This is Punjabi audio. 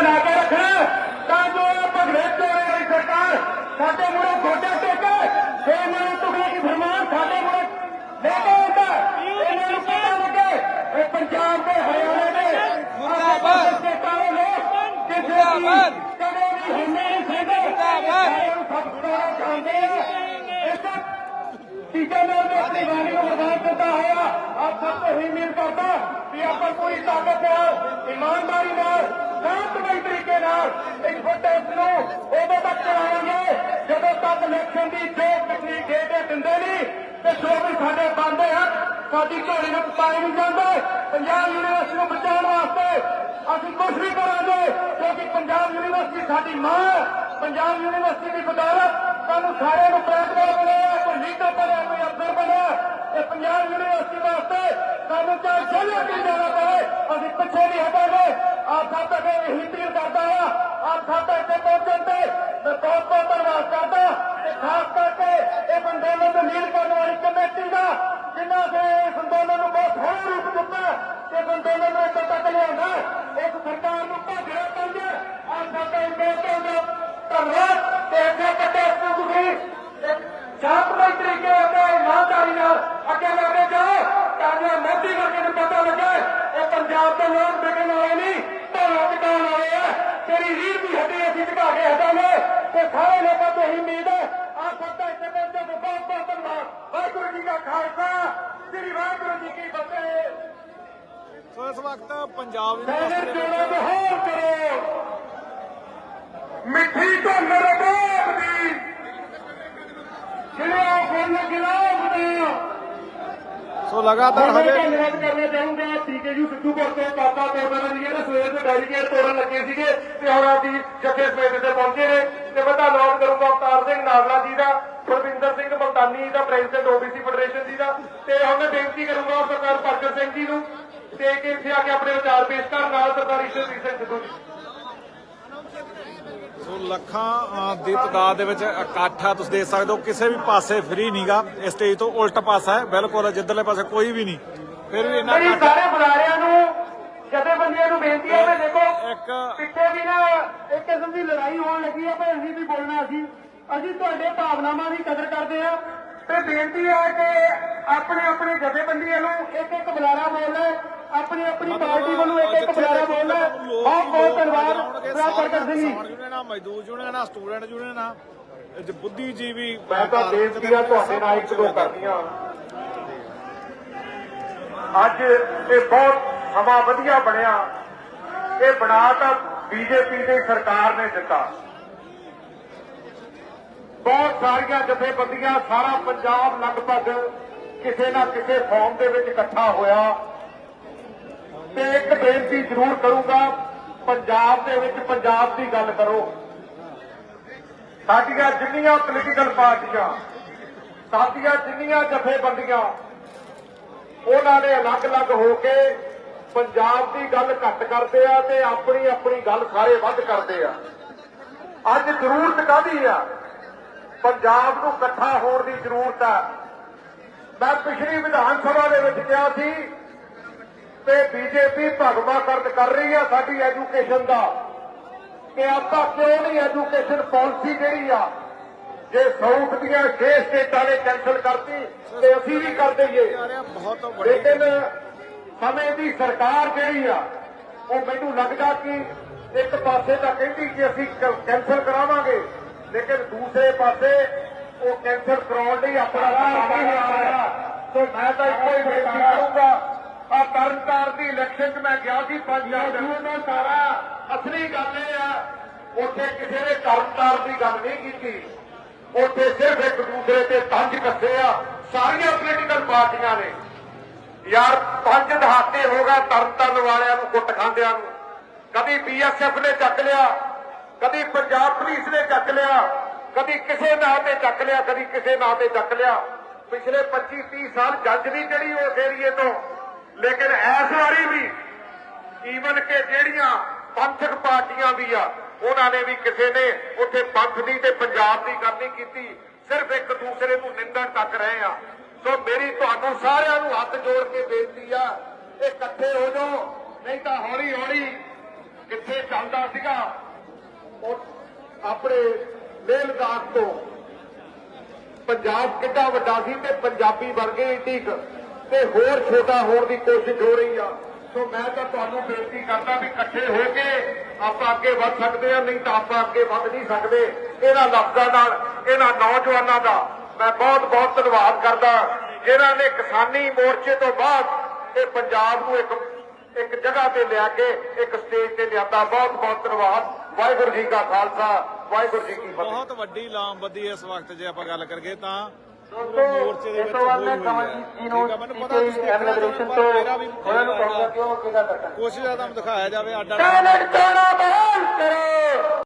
ਬਣਾ ਕੇ ਰੱਖਣਾ ਤਾਂ ਜੋ ਇਹ ਭਗੜੇ ਚੋਰੇ ਵਾਲੀ ਸਰਕਾਰ ਸਾਡੇ ਮੂਹਰੇ ਗੋਡੇ ਟੇਕੇ ਤੇ ਇਹਨਾਂ ਨੂੰ ਤੁਗਲੇ ਕੀ ਫਰਮਾਨ ਸਾਡੇ ਮੂਹਰੇ ਲੈ ਕੇ ਆਉਂਦਾ ਇਹਨਾਂ ਨੂੰ ਪਤਾ ਲੱਗੇ ਇਹ ਪੰਜਾਬ ਦੇ ਹਰਿਆਣੇ ਦੇ ਮੁਰਦਾਬਾਦ। ਸਟੇਟਾਂ ਦੇ ਲੋਕ ਕਿਸੇ ਦੀ ਮੁਰਦਾਬਾਦ। ਕਦੇ ਵੀ ਹਿੰਮਤ ਨਹੀਂ ਸਹਿੰਦੇ ਮੁਰਦਾਬਾਦ। ਸਾਰਿਆਂ ਨੂੰ ਸਭ ਸਾਰਾ ਜਾਣਦੇ ਆ ਇਸ ਤੀਜੇ ਨਾਲ ਦੇ ਆਪਣੀ ਵਾਣੀ ਨੂੰ ਬਰਬਾਦ ਕਰਦਾ ਹੋਇਆ ਆਪ ਸਭ ਤੋਂ ਹੀ ਉਮੀਦ ਕਰਦਾ ਵੀ ਆਪਾਂ ਪੂਰੀ ਤਾਕਤ ਨਾਲ ਇਮਾਨਦਾਰੀ ਨਾਲ ਸ਼ਾਂਤਮਈ ਤਰੀਕੇ ਨਾਲ ਇਸ ਪ੍ਰੋਟੈਸਟ ਨੂੰ ਉਦੋਂ ਤੱਕ ਚਲਾਵਾਂਗੇ। ਜਦੋਂ ਤੱਕ ਇਲੈਕਸ਼ਨ ਦੀ ਜੋ ਪਿਛਲੀ ਡੇਟ ਦਿੰਦੇ ਨਹੀਂ, ਤੇ ਜੋ ਵੀ ਸਾਡੇ ਬੰਦੇ ਹਨ ਸਾਡੀ ਝੋਲੀ ਨੂੰ ਪਾਏ ਨਹੀਂ ਜਾਂਦੇ। ਪੰਜਾਬ ਯੂਨੀਵਰਸਿਟੀ ਨੂੰ ਬਚਾਉਣ ਵਾਸਤੇ ਅਸੀਂ ਕੁਝ ਵੀ ਕਰਾਂਗੇ, ਕਿਉਂਕਿ ਪੰਜਾਬ ਯੂਨੀਵਰਸਿਟੀ ਸਾਡੀ ਮਾਂ ਹੈ। ਪੰਜਾਬ ਯੂਨੀਵਰਸਿਟੀ ਦੀ ਬਦੌਲਤ ਸਾਨੂੰ ਸਾਰਿਆਂ ਨੂੰ ਪ੍ਰੈਜ਼ੀਡੈਂਟ ਬਣਿਆ ਕੋਈ ਲੀਡਰ ਬਣਿਆ, ਕੋਈ ਅਫਸਰ ਬਣਿਆ। ਇਹ ਪੰਜਾਬ ਯੂਨੀਵਰਸਿਟੀ ਵਾਸਤੇ ਸਾਨੂੰ ਚਾਹੇ ਜੇਲ੍ਹ ਵੀ ਜਾਣਾ ਪਵੇ, ਅਸੀਂ ਪਿੱਛੇ ਨਹੀਂ ਹਟਾਂਗੇ। ਆਪ ਸਭ ਤੱਕ ਇਹੀ ਅਪੀਲ ਕਰਦਾ ਆ ਆਪ ਸਭ ਤੱਕ ਇੱਥੇ ਪਹੁੰਚਣ ਤੇ ਮੈਂ ਬਹੁਤ ਬਹੁਤ ਧੰਨਵਾਦ ਕਰਦਾ ਤੋਂ ਇਹੀ ਉਮੀਦ ਹੈ ਆਪ ਸਭ ਦਾ ਇੱਥੇ ਪਹੁੰਚੇ ਤੋਂ ਬਹੁਤ ਬਹੁਤ ਧੰਨਵਾਦ। ਵਾਹਿਗੁਰੂ ਜੀ ਕਾ ਖਾਲਸਾ ਸ੍ਰੀ ਵਾਹਿਗੁਰੂ ਜੀ ਕੀ ਫਤਿਹ। ਸੋ ਇਸ ਵਕਤ ਪੰਜਾਬ ਯੂਨੀਵਰਸਿਟੀ ਦੇ ਜੋੜੋ ਵਿੱਚ ਬਹਾਰ ਕਰੋ। ਮਿੱਠੀ ਧੁੰਨ ਰਬਾਬ ਦੀ ਖਿਲਿਆ ਫੁੱਲ ਗੁਲਾਬ ਦਾ। ਸੋ ਲਗਾਤਾਰ ਮੈਂ ਹਜੇ ਧੰਨਵਾਦ ਕਰਨਾ ਚਾਹੂੰਗਾ ਟੀਕੇ ਜੀ ਸਿੱਧੂਪੁਰ ਤੋਂ ਕਾਕਾ ਤੋੜਨ ਜੀ ਜਿਹੜੇ ਦੇ ਬੈਰੀਕੇਡ ਤੋੜਨ ਲੱਗੇ ਸੀਗੇ ਤੇ ਹੁਣ ਆਦੀ ਜੱਥੇ ਸਮੇਤ ਤੇ ਪਹੁੰਚੇ ਨੇ ਤੇ ਮੈਂ ਧੰਨਵਾਦ ਕਰੂੰਗਾ ਅਵਤਾਰ ਸਿੰਘ ਨਾਗਲਾ ਜੀ ਦਾ ਪ੍ਰਵਿੰਦਰ ਸਿੰਘ ਮਲਤਾਨੀ ਦਾ ਪ੍ਰੈਜ਼ੀਡੈਂਟ ਓਬੀਸੀ ਫੈਡਰੇਸ਼ਨ ਜੀ ਦਾ। ਤੇ ਹੁਣ ਮੈਂ ਬੇਨਤੀ ਕਰੂੰਗਾ ਸਰਦਾਰ ਭਗਤ ਸਿੰਘ ਜੀ ਨੂੰ ਤੇ ਕਿ ਇੱਥੇ ਆ ਕੇ ਆਪਣੇ ਵਿਚਾਰ ਪੇਸ਼ ਕਰਨ ਨਾਲ ਸਰਦਾਰ ਈਸ਼ਵਰਜੀਤ ਸਿੰਘ ਸਿੱਧੂ ਜੀ। ਸੋ ਲੱਖਾਂ ਦੀ ਤਾਦਾਦ ਦੇ ਵਿੱਚ ਇਕੱਠ ਤੁਸੀਂ ਦੇਖ ਸਕਦੇ ਹੋ ਕਿਸੇ ਵੀ ਪਾਸੇ ਫ੍ਰੀ ਨਹੀਂਗਾ ਇਸ ਸਟੇਜ ਤੋਂ ਉਲਟ ਪਾਸਾ ਹੈ ਬਿਲਕੁਲ ਜਿੱਧਰਲੇ ਪਾਸੇ ਕੋਈ ਵੀ ਨਹੀਂ। ਫਿਰ ਵੀ ਇਕੱਠ ਸਾਰੇ ਬੁਲਾਰਿਆਂ ਨੂੰ ਜਥੇਬੰਦੀਆਂ ਨੂੰ ਬੇਨਤੀ ਹੈ ਕਿ ਦੇਖੋ ਪਿੱਛੇ ਵੀ ਨਾ ਇੱਕ ਕਿਸਮ ਦੀ ਲੜਾਈ ਹੋਣ ਲੱਗੀ ਹੈ ਪਰ ਅਸੀਂ ਵੀ ਬੋਲਣਾ ਸੀ ਅਸੀਂ ਤੁਹਾਡੇ ਭਾਵਨਾਵਾਂ ਦੀ ਕਦਰ ਕਰਦੇ ਹਾਂ ਤੇ ਬੇਨਤੀ ਹੈ ਕਿ ਆਪਣੇ ਆਪਣੇ ਜਥੇਬੰਦੀਆਂ ਨੂੰ ਇੱਕ ਇੱਕ ਬੁਲਾਰਾ ਬੋਲਣਾ। ਆਪਣੀ ਆਪਣੀ ਪਾਰਟੀ ਵੱਲੋਂ ਇੱਕ ਇੱਕ ਬੁਲਾਰਾ ਬੋਲਣਾ। ਬਹੁਤ ਬਹੁਤ ਧੰਨਵਾਦ ਸ੍ਰੀ ਪ੍ਰਗਟ ਸਿੰਘ ਜੀ ਆ ਮਜ਼ਦੂਰ ਯੂਨੀਅਨ ਆ ਸਟੂਡੈਂਟ ਆ ਇਹ 'ਚ ਬੁੱਧੀਜੀਵੀ ਮੈਂ ਤਾਂ ਬੇਨਤੀਆਂ ਤੁਹਾਡੇ ਨਾਲ ਇੱਕ ਦੋ ਕਰਦੀਆਂ ਅੱਜ ਇਹ ਬਹੁਤ ਸਮਾਂ ਵਧੀਆ ਬਣਿਆ। ਇਹ ਬਣਾ ਤਾਂ ਬੀਜੇਪੀ ਦੀ ਸਰਕਾਰ ਨੇ ਦਿੱਤਾ। ਬਹੁਤ ਸਾਰੀਆਂ ਜਥੇਬੰਦੀਆਂ, ਸਾਰਾ ਪੰਜਾਬ ਲਗਭਗ ਕਿਸੇ ਨਾ ਕਿਸੇ ਫਾਰਮ ਦੇ ਵਿੱਚ ਇਕੱਠਾ ਹੋਇਆ। ਤੇ ਇੱਕ ਬੇਨਤੀ ਜ਼ਰੂਰ ਕਰੂੰਗਾ, ਪੰਜਾਬ ਦੇ ਵਿੱਚ ਪੰਜਾਬ ਦੀ ਗੱਲ ਕਰੋ। ਸਾਡੀਆਂ ਜਿੰਨੀਆਂ ਪੋਲੀਟੀਕਲ ਪਾਰਟੀਆਂ, ਸਾਡੀਆਂ ਜਿੰਨੀਆਂ ਜਥੇਬੰਦੀਆਂ, ਉਹਨਾਂ ਨੇ ਅਲੱਗ-ਅਲੱਗ ਹੋ ਕੇ ਪੰਜਾਬ ਦੀ ਗੱਲ ਘੱਟ ਕਰਦੇ ਆ ਤੇ ਆਪਣੀ ਆਪਣੀ ਗੱਲ ਸਾਰੇ ਵੱਧ ਕਰਦੇ ਆ। ਅੱਜ ਜ਼ਰੂਰਤ ਕਾਦੀ ਆ? ਪੰਜਾਬ ਨੂੰ ਇਕੱਠਾ ਹੋਣ ਦੀ ਜ਼ਰੂਰਤ ਆ। ਮੈਂ ਪਿਛਲੀ ਵਿਧਾਨ ਸਭਾ ਦੇ ਵਿੱਚ ਕਿਹਾ ਸੀ ਤੇ ਬੀਜੇਪੀ ਭਗਵਾਕਰਨ ਕਰ ਰਹੀ ਆ ਸਾਡੀ ਐਜੂਕੇਸ਼ਨ ਦਾ ਕਿ ਆਪਾਂ ਕਿਉਂ ਨਹੀਂ ਐਜੂਕੇਸ਼ਨ ਪਾਲਿਸੀ ਜਿਹੜੀ ਆ ਜੇ ਸਾਊਥ ਦੀਆਂ 6 ਸਟੇਟਾਂ ਨੇ ਕੈਨਸਲ ਕਰਤੀ ਤੇ ਅਸੀਂ ਵੀ ਕਰ ਦਈਏ। ਲੇਕਿਨ ਸਮੇਂ ਦੀ ਸਰਕਾਰ ਜਿਹੜੀ ਆ ਉਹ ਮੈਨੂੰ ਲੱਗਦਾ ਕਿ ਇੱਕ ਪਾਸੇ ਤਾਂ ਕਹਿੰਦੀ ਕਿ ਅਸੀਂ ਕੈਨਸਲ ਕਰਾਵਾਂਗੇ ਲੇਕਿਨ ਦੂਸਰੇ ਪਾਸੇ ਉਹ ਕੈਨਸਲ ਕਰਾਉਣ ਲਈ ਆਪਣਾ ਕੰਮ ਨਹੀਂ ਆ ਰਿਹਾ। ਸੋ ਮੈਂ ਤਾਂ ਇੱਕੋ ਹੀ ਬੇਨਤੀ ਕਰੂੰਗਾ ਆ ਤਰਨਤਾਰਨ ਦੀ ਇਲੈਕਸ਼ਨ 'ਚ ਮੈਂ ਗਿਆ ਸੀ ਪੰਜਾਬ ਦਾ ਸਾਰਾ ਅਸਲੀ ਗੱਲ ਇਹ ਆ ਉੱਥੇ ਕਿਸੇ ਨੇ ਤਰਨਤਾਰਨ ਦੀ ਗੱਲ ਨਹੀਂ ਕੀਤੀ। ਉੱਥੇ ਸਿਰਫ ਇੱਕ ਦੂਸਰੇ ਤੇ ਤੰਜ ਕੱਸੇ ਆ ਸਾਰੀਆਂ ਪੋਲੀਟੀਕਲ ਪਾਰਟੀਆਂ ਨੇ। ਯਾਰ, ਪੰਜ ਦਹਾਕੇ ਹੋ ਗਏ ਤਰਨਤਾਰਨ ਵਾਲਿਆਂ ਨੂੰ ਕੁੱਟ ਖਾਂਦਿਆਂ ਨੂੰ। ਕਦੀ ਬੀਐਸਐਫ ਨੇ ਚੱਕ ਲਿਆ, ਕਦੀ ਪੰਜਾਬ ਪੁਲਿਸ ਨੇ ਚੱਕ ਲਿਆ, ਕਦੀ ਕਿਸੇ ਨਾਂ ਤੇ ਚੱਕ ਲਿਆ, ਕਦੀ ਕਿਸੇ ਨਾਂ ਤੇ ਚੱਕ ਲਿਆ। ਪਿਛਲੇ 25 30 ਸਾਲ ਜੱਜ ਨਹੀਂ ਚੜੀ ਉਸ ਏਰੀਏ ਤੋਂ? ਲੇਕਿਨ ਇਸ ਵਾਰੀ ਵੀ ਈਵਨ ਕਿ ਜਿਹੜੀਆਂ ਪੰਥਕ ਪਾਰਟੀਆਂ ਵੀ ਆ, ਉਹਨਾਂ ਨੇ ਵੀ ਕਿਸੇ ਨੇ ਉੱਥੇ ਪੰਥ ਦੀ ਤੇ ਪੰਜਾਬ ਦੀ ਗੱਲ ਨਹੀਂ ਕੀਤੀ, ਸਿਰਫ ਇੱਕ ਦੂਸਰੇ ਨੂੰ ਨਿੰਦਣ ਤੱਕ ਰਹੇ ਆ। ਸੋ ਮੇਰੀ ਤੁਹਾਨੂੰ ਸਾਰਿਆਂ ਨੂੰ ਹੱਥ ਜੋੜ ਕੇ ਬੇਨਤੀ ਆ ਇਹ ਇਕੱਠੇ ਹੋ ਜਾਓ, ਨਹੀਂ ਤਾਂ ਹੌਲੀ ਹੌਲੀ ਕਿੱਥੇ ਚੱਲਦਾ ਸੀਗਾ, ਉਹ ਆਪਣੇ ਲੇਹ ਲਦਾਖ ਤੋਂ। ਪੰਜਾਬ ਕਿੱਡਾ ਵੱਡਾ ਸੀ ਤੇ ਪੰਜਾਬੀ ਵਰਗੇ ਠੀਕ ਤੇ ਹੋਰ ਛੋਟਾ ਹੋਣ ਦੀ ਕੋਸ਼ਿਸ਼ ਹੋ ਰਹੀ ਆ। ਸੋ ਮੈਂ ਤਾਂ ਤੁਹਾਨੂੰ ਬੇਨਤੀ ਕਰਦਾ ਵੀ ਇਕੱਠੇ ਹੋ ਕੇ ਆਪਾਂ ਅੱਗੇ ਵੱਧ ਸਕਦੇ ਆ ਨਹੀਂ ਤਾਂ ਆਪਾਂ ਅੱਗੇ ਵੱਧ ਨਹੀਂ ਸਕਦੇ। ਇਹਨਾਂ ਲਫ਼ਜ਼ਾਂ ਨਾਲ, ਇਹਨਾਂ ਨੌਜਵਾਨਾਂ ਦਾ ਮੈਂ ਬਹੁਤ ਬਹੁਤ ਧੰਨਵਾਦ ਕਰਦਾ ਜਿਨ੍ਹਾਂ ਨੇ ਕਿਸਾਨੀ ਮੋਰਚੇ ਤੋਂ ਬਾਅਦ ਇਹ ਪੰਜਾਬ ਨੂੰ ਇੱਕ ਇੱਕ ਜਗ੍ਹਾ ਤੇ ਲਿਆ ਕੇ ਇੱਕ ਸਟੇਜ ਤੇ ਲਿਆਂਦਾ। ਬਹੁਤ ਬਹੁਤ ਧੰਨਵਾਦ। ਵਾਹਿਗੁਰੂ ਜੀ ਕਾ ਖਾਲਸਾ ਵਾਹਿਗੁਰੂ ਜੀ ਕੀ ਫਤਿਹ। ਬਹੁਤ ਵੱਡੀ ਲਾਮਬੰਦੀ ਇਸ ਵਕਤ ਜੇ ਆਪਾਂ ਗੱਲ ਕਰੀਏ ਤਾਂ ਮੋਰਚੇ ਦੇ ਵਿੱਚ ਮੈਨੂੰ ਪਤਾ ਤੁਸੀਂ ਚਾਹੁੰਦੇ ਤੋਂ ਉਹਨਾਂ ਨੂੰ ਕਹੂੰਗਾ ਕਿ ਉਹ ਕਿਹਦਾ ਕਰਨਾ ਕੋਸ਼ਿਸ਼ ਆ ਤਾਂ ਦਿਖਾਇਆ ਜਾਵੇ ਨਾ ਬੰਦ ਕਰੋ!